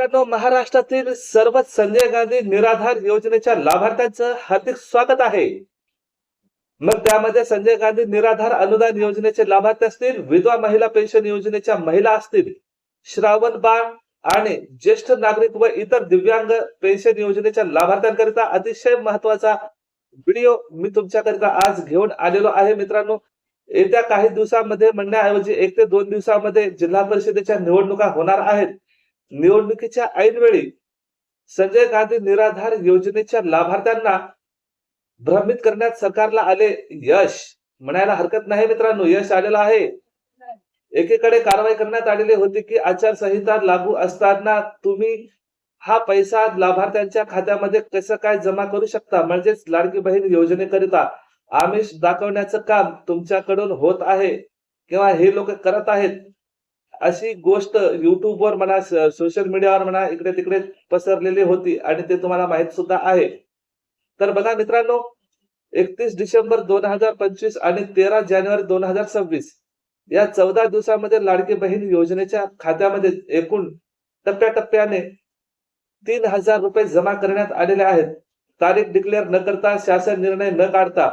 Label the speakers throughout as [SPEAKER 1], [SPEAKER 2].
[SPEAKER 1] मित्रांनो महाराष्ट्रातील सर्व संजय गांधी निराधार योजनेच्या लाभार्थ्यांचं हार्दिक स्वागत आहे. मग त्यामध्ये संजय गांधी निराधार अनुदान योजनेचे लाभार्थी असतील विधवा महिला पेन्शन योजनेच्या महिला असतील श्रावण बाळ आणि ज्येष्ठ नागरिक व इतर दिव्यांग पेन्शन योजनेच्या लाभार्थ्यांकरिता अतिशय महत्त्वाचा व्हिडिओ मी तुमच्याकरिता आज घेऊन आलेलो आहे मित्रांनो. येत्या काही दिवसांमध्ये म्हणण्याऐवजी एक ते दोन दिवसामध्ये जिल्हा परिषदेच्या निवडणुका होणार आहेत. निवडणुकीच्या ऐनवेळी संजय गांधी निराधार योजनेच्या लाभार्थ्यांना भ्रमित करण्यात सरकारला आले यश. म्हणायला हरकत नाही मित्रांनो यश आलेलं आहे. एकीकडे कारवाई करण्यात आलेली होती की आचारसंहिता लागू असताना तुम्ही हा पैसा लाभार्थ्यांच्या खात्यामध्ये कसं काय जमा करू शकता? म्हणजेच लाडकी बहीण योजनेकरिता आमिष दाखवण्याचं काम तुमच्याकडून होत आहे किंवा हे लोक करत आहेत? अशी गोष्ट युट्यूबवर म्हणा सोशल मीडियावर म्हणा इकडे तिकडे पसरलेली होती आणि ते तुम्हाला माहीत सुद्धा आहे. तर बघा मित्रांनो एकतीस डिसेंबर दोन हजार पंचवीस आणि तेरा जानेवारी दोन हजार सव्वीस या चौदा दिवसामध्ये लाडकी बहीण योजनेच्या खात्यामध्ये एकूण टप्प्याटप्प्याने तीन हजार रुपये जमा करण्यात आलेले आहेत. तारीख डिक्लेअर न करता शासन निर्णय न काढता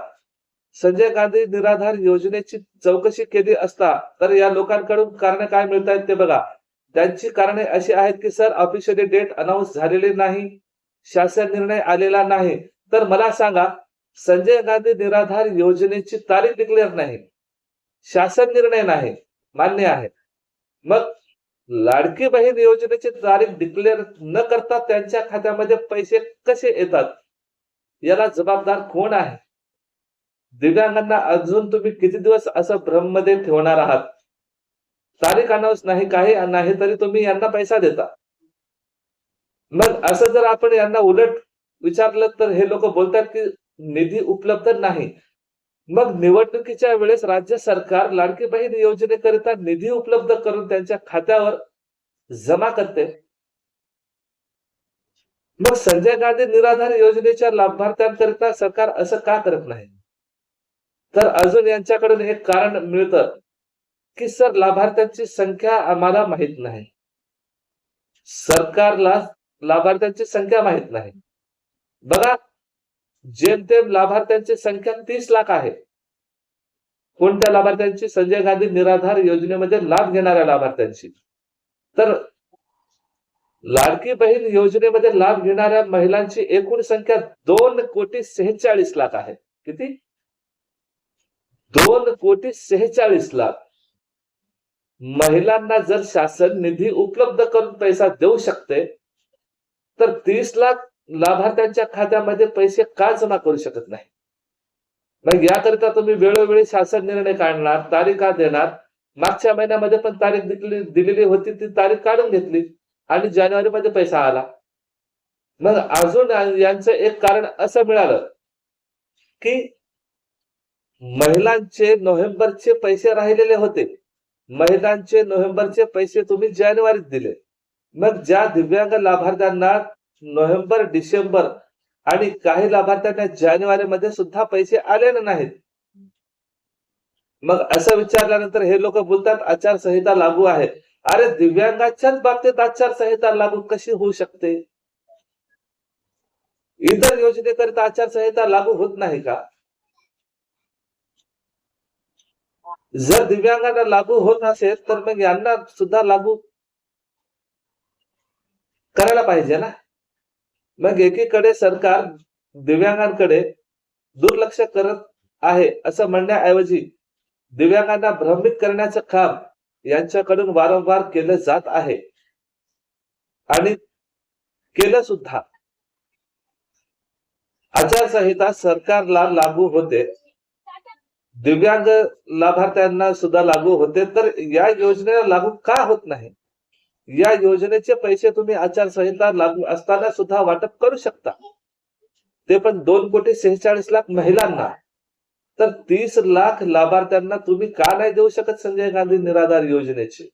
[SPEAKER 1] संजय गांधी निराधार योजनेची चौकशी केली असता तर या लोकांकडून कारणे काय मिळत आहेत ते बघा. त्यांची कारणे अशी आहेत की सर ऑफिशियली डेट अनाऊन्स झालेली नाही शासन निर्णय आलेला नाही. तर मला सांगा संजय गांधी निराधार योजनेची तारीख डिक्लेअर नाही. शासन निर्णय नाही मान्य आहे. मग लाडकी बहीण योजनेची तारीख डिक्लेअर न करता त्यांच्या खात्यामध्ये पैसे कसे येतात? याला जबाबदार कोण आहे? दिव्यांगांना अजून तुम्ही किती दिवस असं भ्रममध्ये ठेवणार आहात? तारीख अनाऊन्स नाही काही नाही तरी तुम्ही यांना पैसा देता. मग असं जर आपण यांना उलट विचारलं तर हे लोक बोलतात की निधी उपलब्ध नाही. मग निवडणुकीच्या वेळेस राज्य सरकार लाडकी बहीण योजनेकरिता निधी उपलब्ध करून त्यांच्या खात्यावर जमा करते. मग संजय गांधी निराधार योजनेच्या लाभार्थ्यांकरिता सरकार असं का करत नाही? तर अजून यांच्याकडून एक कारण मिळतं की सर लाभार्थ्यांची संख्या आम्हाला माहीत नाही. सरकारला लाभार्थ्यांची संख्या माहीत नाही. बघा जेमतेम लाभार्थ्यांची संख्या तीस लाख आहे. कोणत्या लाभार्थ्यांची? संजय गांधी निराधार योजनेमध्ये लाभ घेणाऱ्या लाभार्थ्यांची. तर लाडकी बहीण योजनेमध्ये लाभ घेणाऱ्या महिलांची एकूण संख्या दोन कोटी सेहेचाळीस लाख आहे. किती? दोन कोटी सेहेचाळीस लाख. महिलांना जर शासन निधी उपलब्ध करून पैसा देऊ शकते तर तीस लाख लाभार्थ्यांच्या खात्यामध्ये पैसे का जमा करू शकत नाही? मग याकरिता तुम्ही वेळोवेळी शासन निर्णय काढणार तारीखा देणार? मागच्या महिन्यामध्ये पण तारीख दिली दिलेली होती ती तारीख काढून घेतली आणि जानेवारी मध्ये पैसा आला. मग अजून यांचं एक कारण असं मिळालं की महिलांचे नोव्हेंबरचे पैसे राहिलेले होते. महिलांचे नोव्हेंबरचे पैसे तुम्ही जानेवारीत दिले. मग ज्या दिव्यांग लाभार्थ्यांना नोव्हेंबर डिसेंबर आणि काही लाभार्थ्यांना जानेवारीमध्ये सुद्धा पैसे आलेले नाहीत. मग असं विचारल्यानंतर हे लोक बोलतात आचारसंहिता लागू आहे. अरे दिव्यांगाच्याच बाबतीत आचारसंहिता लागू कशी होऊ शकते? इतर योजनेकरिता आचारसंहिता लागू होत नाही का? जर दिव्यांगांना लागू होत असेल तर मग यांना सुद्धा लागू करायला पाहिजे ना? मग एकीकडे सरकार दिव्यांगांकडे दुर्लक्ष करत आहे असं म्हणण्याऐवजी दिव्यांगांना भ्रमित करण्याचं काम यांच्याकडून वारंवार केलं जात आहे. आणि केलं सुद्धा. आचारसंहिता सरकारला लागू होते. दिव्यांग लाभार्थ्यांना सुद्धा लागू होते. तर या योजनेला लागू का होत नाही? या योजनेचे पैसे तुम्ही आचारसंहिता लागू असताना सुद्धा वाटप करू शकता. ते पण दोन कोटी सेहेचाळीस लाख महिलांना. तर तीस लाख लाभार्थ्यांना तुम्ही का नाही देऊ शकत संजय गांधी निराधार योजनेचे?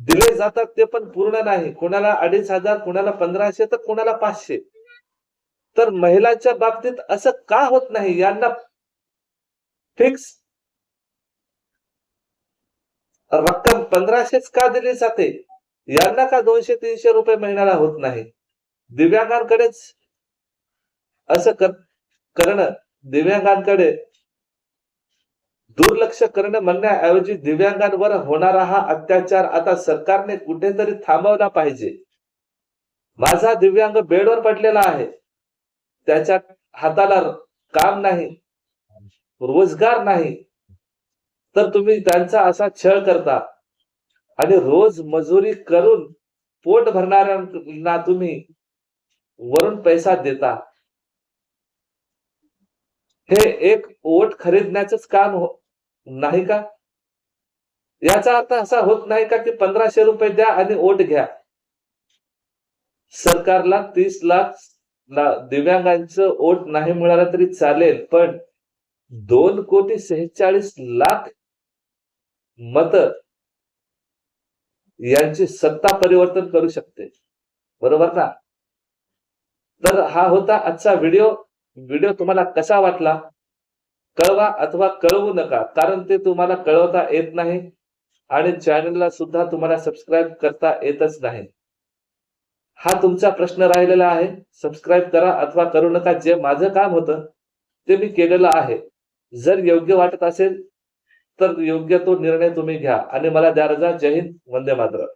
[SPEAKER 1] दिले जातात ते पण पूर्ण नाही. कोणाला अडीच हजार कोणाला पंधराशे तर कोणाला पाचशे? तर महिलांच्या बाबतीत असं का होत नाही? यांना फिक्स रक्कम पंधराशेच का दिली जाते? यांना का दोनशे तीनशे रुपये महिन्याला होत नाही? दिव्यांगांकडेच असं कर करणं दिव्यांगांकडे दुर्लक्ष करणं म्हणण्याऐवजी दिव्यांगांवर होणारा हा अत्याचार आता सरकारने कुठेतरी थांबवला पाहिजे. माझा दिव्यांग बेडवर पडलेला आहे. त्याच्या हाताला काम नाही. रोजगार नाही तर तुम्ही त्यांचा असा छळ करता. आणि रोज मजुरी करून पोट भरणाऱ्यांना तुम्ही वरून पैसा देता. हे एक ओट खरीदण्याच काम हो- नाही का? याचा अर्थ असा होत नाही का की पंधराशे रुपये द्या आणि ओट घ्या. सरकारला तीस लाख दिव्यांगांचं ओट नाही मिळालं तरी चालेल पण दोन कोटी सेहेचाळीस लाख मत यांची सत्ता परिवर्तन करू शकते. बरोबर ना तर हा होता आजचा व्हिडिओ. व्हिडिओ तुम्हाला कसा वाटला? कळवा अथवा कळवू नका कारण ते तुम्हाला कळवता येत नाही आणि चॅनलला सुद्धा तुम्हाला सबस्क्राईब करता येतच नाही. हा तुमचा प्रश्न राहिलेला आहे. सबस्क्राईब करा अथवा करू नका. जे माझं काम होतं ते मी केलेलं आहे. जर योग्य वाटत असेल तर योग्य तो निर्णय तुम्ही घ्या. आणि मला द्या रजा. जय हिंद. वंदे मातरम.